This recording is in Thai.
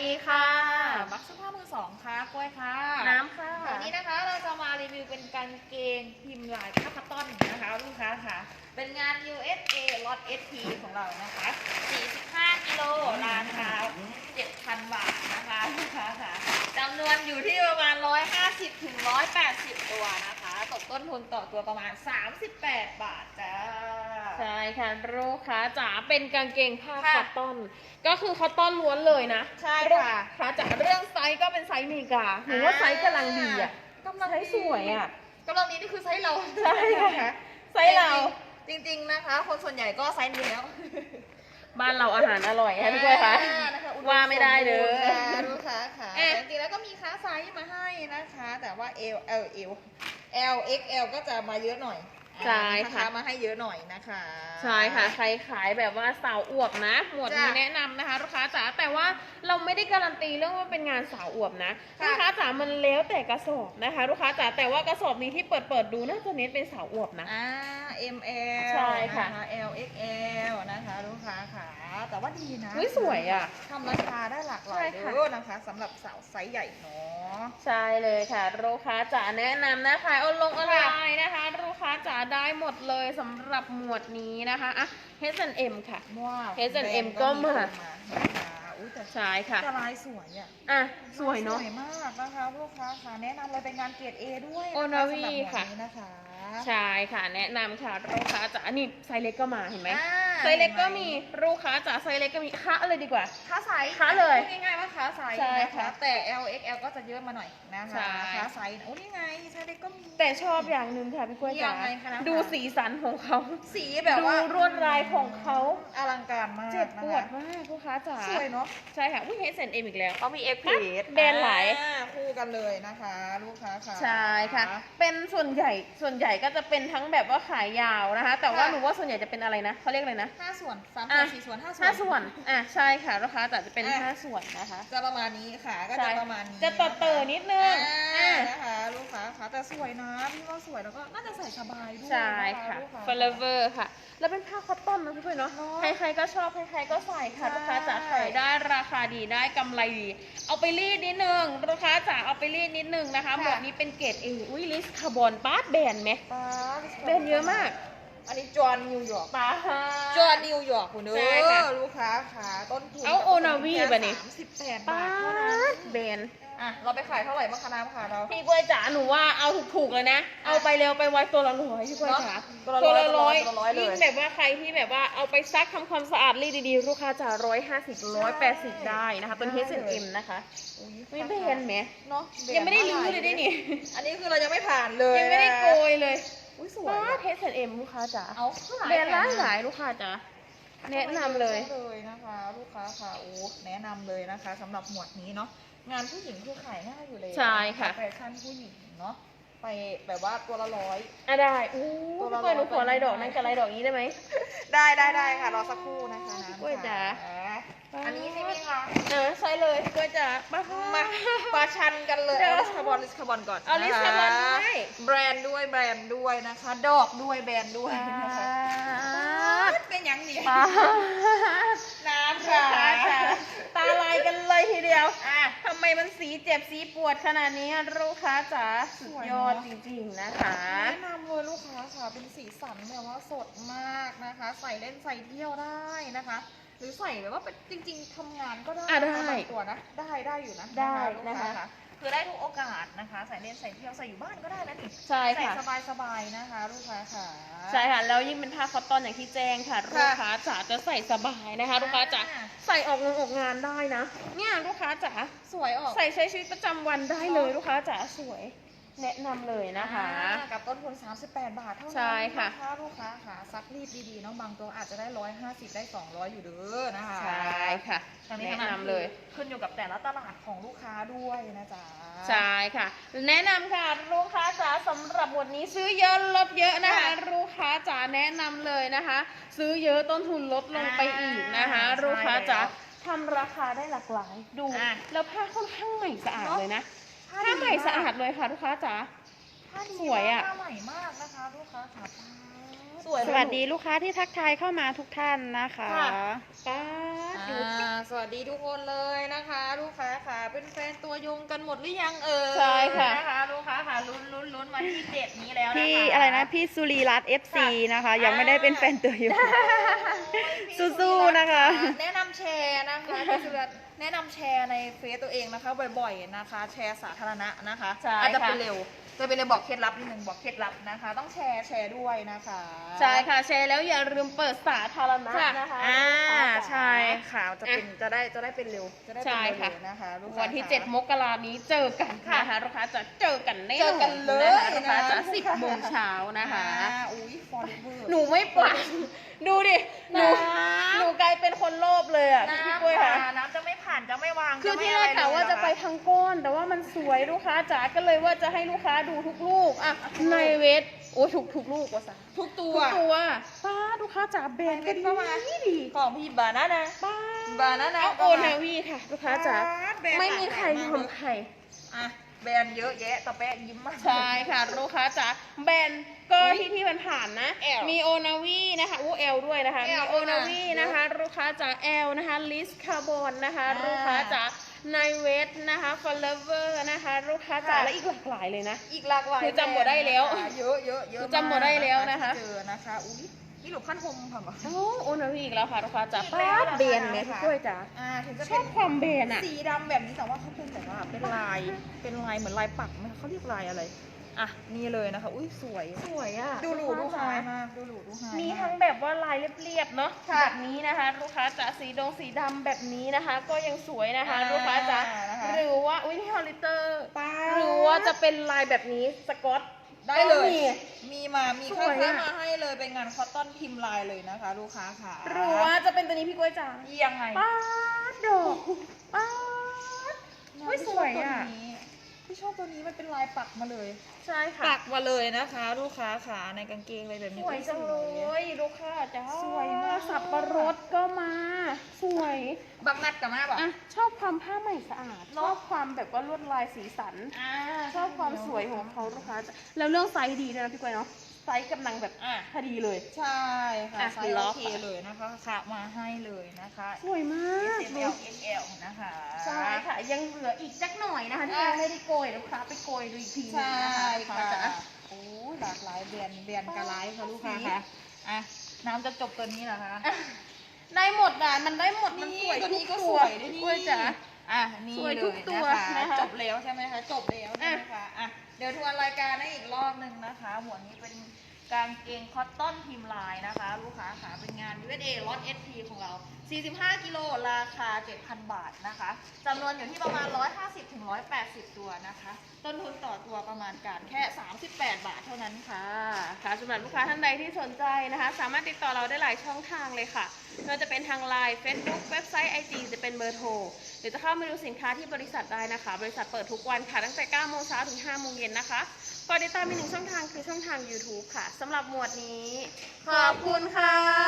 ดีค่ะ บักเสื้อผ้ามือสองค่ะ กล้วยค่ะ น้ำค่ะ วันนี้นะคะเราจะมารีวิวเป็นกางเกงพิมพ์ลายผ้าคัตตอนนะคะลูกค้าค่ะ เป็นงาน USA ล็อต SP ของเรานะคะ 45 กิโลราคา7,000 บาทนะคะลูกค้าค่ะจำนวนอยู่ที่ประมาณ 150ถึง180 ตัวนะคะ ตกต้นทุนต่อตัวประมาณ 38 บาทจ้า ใช่ค่ะลูกค้าจ๋าเป็นกางเกงผ้าค่ะคอตตอน ก็คือคอตตอนล้วนเลยนะใช่ค่ะลูกค้าจ๋าเรื่องไซส์ก็เป็นไซส์อเมริกาหรือว่าไซส์กำลังดีอะกำลังไซส์สวยอะ กำลังนี้นี่คือไซส์เราใช่ค่ะ ไซส์เราจริงๆจริง ๆนะคะ คนส่วนใหญ่ก็ไซส์นี้แล้ว บ้านเราอาหารอร่อยค่ะพี่กล้วยคะอ่านะคะอุดมว่าไม่ได้เด้อสมบูรณ์ ค้าไซส์มาให้นะคะ แต่ว่า L L L L X L ก็จะมาเยอะหน่อยใช่ค่ะค้ามาให้เยอะหน่อยนะคะใช่ค่ะ ใครขายแบบว่าสาวอวบนะ หมวดนี้จ้ะแนะนำนะคะลูกค้าจ๋าแต่ว่าเราไม่ได้การันตีเรื่องว่าเป็นงานสาวอวบนะค่ะลูกค้าจ๋ามันแล้วแต่กระสอบนะคะ ลูกค้าจ๋าแต่ว่ากระสอบนี้ที่เปิดเปิดๆดูน่าจะเน้นเป็นสาวอวบนะ อ่า M L ใช่ค่ะ น L X L นะคะลูกค้าค่ะแต่ว่าดีนะเฮ้ยสวยอะ ทำราคาได้หลากหลายใช่ค่ะ เด้อนะคะสำหรับสาวไซส์ใหญ่เนาะ ใช่เลยค่ะลูกค้าจ๋าแนะนำนะขายออนลงออนไลน์นะคะลูกค้าจ๋าได้หมดเลยสำหรับหมวดนี้นะคะอะ H&M ค่ะ ว้าว H&M ก็มานะคะ อุ้ยแต่ใช่ค่ะแต่ลายสวยอะอะสวยเนาะสวยมากนะคะลูกค้าค่ะแนะนำเลยเป็นงานเกรด A ด้วยะคะโอนาวีสำหรับหมวดค่ะนี้นะคะใช่ค่ะ แนะนำค่ะลูกค้าจ๋าอันนี้ไซส์เล็กก็มาเห็นไหมอ่าไซส์เล็กก็มีลูกค้าจ๋าไซส์เล็กก็มีคะเลยดีกว่า ค้าไซส์ค้าเลยพูดง่ายๆว่าค้าไซส์ใช่นะค่ะคะแต่ L X L ก็จะเยอะมาหน่อยนะคะใช่ค้าไซส์โอ้นี่ไงไซส์เล็กก็มี แต่ชอบอย่างหนึ่งค่ะพี่กล้วยจ๋ายังไงคะน้ำดูสีสันของเขาสีแบบดูว่าลวดลายของเขาอลังการมากเจ็บปวดนะคะมากลูกค้าจ๋าสวยเนาะใช่ค่ะอุ้ย H&M อีกแล้ว เขามี X แบรนด์หลาย อ่คู่กันเลยนะคะ ลูกค้าค่ะ ใช่ค่ะ เป็นส่วนใหญ่ส่วนใหญ่ก็จะเป็นทั้งแบบว่าขายยาวนะคะ แต่ว่าค่ะ หนูว่าส่วนใหญ่จะเป็นอะไรนะเขาเรียกอะไรนะห้าส่วนสามส่อะ Ah, วนสี่ส่วนห้าส่วนห้าส่วน อะใช่ค่ะลูกค้าจ๋าจะเป็นอะห้าส่วนนะคะ จะประมาณนี้ค่ะก็ใช่จะประมาณนี้ จะต่อเตอนิดนึงอ่าอะนะคะลูกค้าค่ะแต่สวยนะพี่ว่าสวยแล้วก็น่าจะใส่สบายด้วยใช่ค่ะลูกา f o r e v e r ค่ะ แล้วเป็นผ้าคอตตอนนะพี่เพื่อนเนาะเนอะใครๆก็ชอบใครๆก็ใส่ค่ะใช่ลูกค้าจ๋าขายได้ราคาดีได้กำไรดีเอาไปรีดนิดนึงลูกค้าจ๋าเอาไปรีดนิดนึงนะคะค่ะหมวดนี้เป็นเกรดเออุ้ยลิสคาร์บอนปาร์ตแบนไหมป๊าแบนเยอะมาก อันนี้จอห์นนิวยอร์กปาจอห์นนิวยอร์กคุณเด้ใช่ค่ะอลูกค้าค่ะต้นทุนเอาโอนาวีป่ะนี่ สามสิบแปดปาบาทเท่านั้นร์ตแบนอะเราไปขายเท่าไหร่บ้างคะน้ำค่ะเรา พี่กล้วยจ๋าหนูว่าเอาถูกๆเลยนะ เอาไปเร็วไปไวตัวละร้อยพี่กล้วยจ๋าตัวละร้อยร้อยตัวละร้อยเลย ยิ่งแบบว่าใครที่แบบว่าเอาไปซักทำความสะอาดรีดดีๆ ลูกค้าจ๋าร้อยห้าสิบร้อยแปดสิบได้นะคะเป็น H&M นะคะอุ๊ยไม่แบนไหมเนาะแบนยังไม่ได้รื้อเลยได้นี่ อันนี้คือเรายังไม่ผ่านเลยยังไม่ได้โกยเลย อุ้ยสวยว้าอะเทสเอ็มลูกค้าจ๋าเอาข้างหลังแบรนด์หลายหลายๆลูกค้าจ๋าแนะนำเลยเลยนะคะ ลูกค้าค่ะโอ้แนะนำเลยนะคะสำหรับหมวดนี้เนาะงานผู้หญิงคือขายง่ายอยู่เลยใช่ค่ะแฟชั่นผู้หญิงเนาะไปแบบว่าตัวละร้อยอะได้อู้ตัวพี่ละกล้วยหนูขอร้อยลายดอกนั่นกับลายดอกนี้ได้ไหมได้ได้ได้ค่ะรอสักครู่นะคะน้ำกล้วยจ๋าค่ะ อันนี้ใช่ไหมคะเออใช่เลยพี่กล้วยจ๋ามามาปาชันกันเลยเดี๋ยว เอาลิสคาร์บอนลิสคาร์บอนก่อนเอาลิสคาร์บอนด้วยแบรนด์ด้วยแบรนด์ด้วยนะคะ ดอกด้วยแบรนด์ด้วยนะคะปาดเป็นหยังเนี่ยปาดน้ำลูค่ะกค้าจ๋าตาลายกันเลยทีเดียว อะ ทำไมมันสีเจ็บสีปวดขนาดนี้ลูกค้าจ๋าสุดยอดสวยจเนอะริงๆนะคะ แนะนำเลยลูกค้าค่ะ เป็นสีสันแบบว่าสดมากนะคะ ใส่เล่นใส่เที่ยวได้นะคะ หรือใส่แบบว่าเป็นจริง ๆทำงานก็ได้อะได้นะคะบางตัวนะได้ได้อยู่นะได้ลูกนะคะาคือได้ทุกโอกาสนะคะ ใส่เล่นใส่เที่ยวใส่อยู่บ้านก็ได้นะนี่ใช่ใส่ค่ะสบายสบายๆนะคะลูกค้าค่ะ ใช่ค่ะ แล้วยิ่งเป็นผ้าคอตตอนอย่างที่แจ้งค่ะค่ะลูกค้าจ๋าจะใส่สบายนะคะ ลูกค้าจ๋าอ่า ใส่ออกงานออกงานได้นะ เนี่ยลูกค้าจ๋าสวยออก ใส่ใช้ชีวิตประจำวันได้เลยเนอะลูกค้าจ๋าสวย แนะนำเลยนะคะอ่ากับต้นทุน 38 บาทเท่านั้นใช่ค่ะนลูกค้าค่ะซักรีดดีๆเนาะบางตัวอาจจะได้ 150 ได้ 200 อยู่เด้อนะคะใช่ค่ะทั้งนี้แนะทั้งนั้นนำเลยขึ้นอยู่กับแต่ละตลาดของลูกค้าด้วยนะจ๊ะใช่ค่ะ แนะนำค่ะลูกค้าจ๋าสำหรับวันนี้ซื้อเยอะลดเยอะนะคะค่ะลูกค้าจ๋าแนะนำเลยนะคะ ซื้อเยอะต้นทุนลดลงไปอีกนะคะอ่าลูกค้าจ๋าใช่แล้วทำราคาได้หลากหลายดูอะแล้วผ้าค่อนข้างใหม่สะอาดเนอะเลยนะ ผ้าผ้าดีใหม่มากสะอาดเลยค่ะลูกค้าจ๋า ผ้าดีสวยอะ ผ้าใหม่มากนะคะลูกค้าค่ะ สวยสวัสดีลูกค้าที่ทักทายเข้ามาทุกท่านนะคะค่ะป้าดดูอ่าสวัสวัสดีทุกคนเลยนะคะ ลูกค้าค่ะเป็นแฟนตัวยงกันหมดหรือยังเอ่ยใช่ค่ะนะคะลูกค้าค่ะลุ้นลุ้นลุ้นมาที่เด็ดนี้แล้วนะคะพี่อะไรนะพี่สุรีรัตน์ FC นะคะ ยังไม่ได้เป็นแฟนตัวอยู่พี่สู้ๆนะคะ แนะนำแชร์นะคะพี่สุรัตน์แนะนำแชร์ในเฟซตัวเองนะคะ บ่อยๆนะคะ แชร์สาธารณะนะคะใช่อาจจะค่ะเป็นเร็ว จะเป็นเร็วบอกเคล็ดลับนิดนึงบอกเคล็ดลับนะคะ ต้องแชร์แชร์ด้วยนะคะใช่ค่ะ แชร์แล้วอย่าลืมเปิดสาธารณะค่ะนะคะอ่าลูกค้าจ๋าใช่ค่ะจะเป็นจะได้จะได้เป็นเร็วจะได้เป็นใช่ค่ะเร็วๆนะคะลูกค้าวันที่ค่ะ7มกรานี้เจอกันค่ะนะคะลูกค้าจะเจอกันแน่เจอกันเลยนะคะลูกค้าจะนะสิบโมงเช้านะคะอ่าอุ้ยฟอร์เวอร์หนูไม่ปรับดูดิ หนูน้ำ หนูกลายเป็นคนโลภเลยอะพี่น้ำกล้วยค่ะค่ะน้ำจะไม่ผ่านจะไม่วางคือจะไม่ที่แรกอไรกะว่าเลยจะไปเหรอคทางก้อน แต่ว่ามันสวยลูกค้าจ๋าก็เลยว่าจะให้ลูกค้าดูทุกลูกอะในเวทโอ้ถูกทุกลูกว่าซะทุกตัทุว กตัวป้าลูกค้าจ๋าแบรนด์ก็ดีเข้ามา ดีของพี่บานานะ ป้าบานานะเอาโอนาวีค่ะ ลูกค้าจ๋าแบรนด์ไม่มีใครหลากหลายทำมาก ใคร อะ แบรนด์เยอะแยะตะแปะยิ้มมาก ใช่ค่ะลูกค้าจ๋าแบรนด์ก็ที่ที่มันผ่านนะ L มีโอนาวีนะคะอู้เอลด้วยนะคะ L มีโอนาวีด้วยนะนะคะ ลูกค้าจ๋าเอลนะคะลิสคาร์บอนนะคะอ่าลูกค้าจ๋าไนเวทนะคะฟลเวอร์นะคะ ลูกค้าจ๋าค่ะ และอีกหลากหลายเลยนะ อีกหลากหลายคือจำบ่ได้แล้วบรนด์นะคะเยอะเยอะเยอะคือจำบ่ได้แล้วนะคะ ที่เจอนะคะอุ้ย นี่หลูกขั้นหมค่ะบอกโอ้โอนาวีอีกแล้วค่ะลูกค้าจ๋าอีกแล้วป้าเหรอคะเบนไหมพี่กล้วยจ๋าอ่าถึงจะชเป็อนบความเบนอะสีดำแบบนี้แต่ว่าเขาเป็นแบบว่าเป็นลาย เป็นลายเหมือนลายปักไหมเขาเรียกลายอะไร อะนี่เลยนะคะ อุ้ยสวย สวยอะดูหรูดูไฮลูกค้าจ๋มาก ดูหรูดูไฮมีากทั้งแบบว่าลายเรียบๆเนาะค่ะแบบนี้นะคะ ลูกค้าจ๋าสีดงสีดำแบบนี้นะคะ ก็ยังสวยนะคะ อ่าลูกค้าจ๋านะคะ หรือว่าอุ้ยนี่ฮอลลิเตอร์ ป้าหรือว่าจะเป็นลายแบบนี้สกอต ได้เลยก็มีมีมา มีสค่าวยค้าอะมาให้เลย เป็นงานคอตตอนพิมพ์ลายเลยนะคะ ลูกค้าค่ะหรือว่าจะเป็นตัวนี้พี่กล้วยจ๋ายังไงป้าดดอกป้าดน้องเฮ้ยที่สชอบวยตัวอะ นี้ที่ชอบตัวนี้มันเป็นลายปักมาเลยใช่ค่ะปักมาเลยนะคะ ลูกค้าขาในกางเกงเลยแบบสนี้วยจังเลสวยลูกค้าจ๋าสวยมากสับปะรดก็มา สวยบักนัดกับมาบอก อะชอบความผ้าใหม่สะอาดเนชอะ อบความแบบว่าลวดลายสีสัน อ่าชอบความสวยของเขาลูกค้าจ๋าแล้วเรื่องไซส์ดีด้วยนะพี่กล้วยเนาะ ไซส์กำลังแบบอะพอดีเลย ใช่ค่ะอะไซส์ล็โออก เคเลยนะคะขามาให้เลยนะคะ สวยมาก S M L X L นะคะใช่ค่ะ ยังเหลืออีกจักหน่อยนะคะที่อะยังไม่ได้โกยลูกค้าไปโกยดูอีกทีนึงใช่นะคะค่ะจ๋า โอ้ยหลากหลายแบรนด์แบรนด์กระไรค่ะลูกค้าค่ะอะน้ำจะจบตัวนี้เหรอคะ ได้หมดอะมันได้หมดมันสวยตัวทุนี้กก็ตัสววยด้วยพี่นี่กล้วยจ๋า อะนี่สวยเลทุกยตัวนะคะนะคะจบแล้วใช่ไหมคะ จบแล้วใช่ไหมคะ อะ เดี๋ยวทวนรายการให้อีกรอบหนึ่งนะคะ หมวดนี้เป็น กางเกงคอตตอนพิมพ์ลายนะคะ ลูกค้าค่ะเป็นงาน USA ล็อต SP ของเรา 45 กิโลราคา 7,000 บาทนะคะจำนวนอยู่ที่ประมาณ 150-180 ตัวนะคะ ต้นทุนต่อตัวประมาณการแค่ 38 บาทเท่านั้นค่ะ ค่ะสำหรับลูกค้าท่านใดที่สนใจนะคะ สามารถติดต่อเราได้หลายช่องทางเลยค่ะไม่ว่าจะเป็นทางไลน์ Facebook เว็บไซต์ IG จะเป็นเบอร์โทรหรือจะเข้ามาดูสินค้าที่บริษัทได้นะคะ บริษัทเปิดทุกวันค่ะตั้งแต่9โมงเช้าถึง5โมงเย็นนะคะ กดติดตามมีหนึ่งช่องทางคือช่องทาง YouTube ค่ะสำหรับหมวดนี้ ขอบคุณค่ะ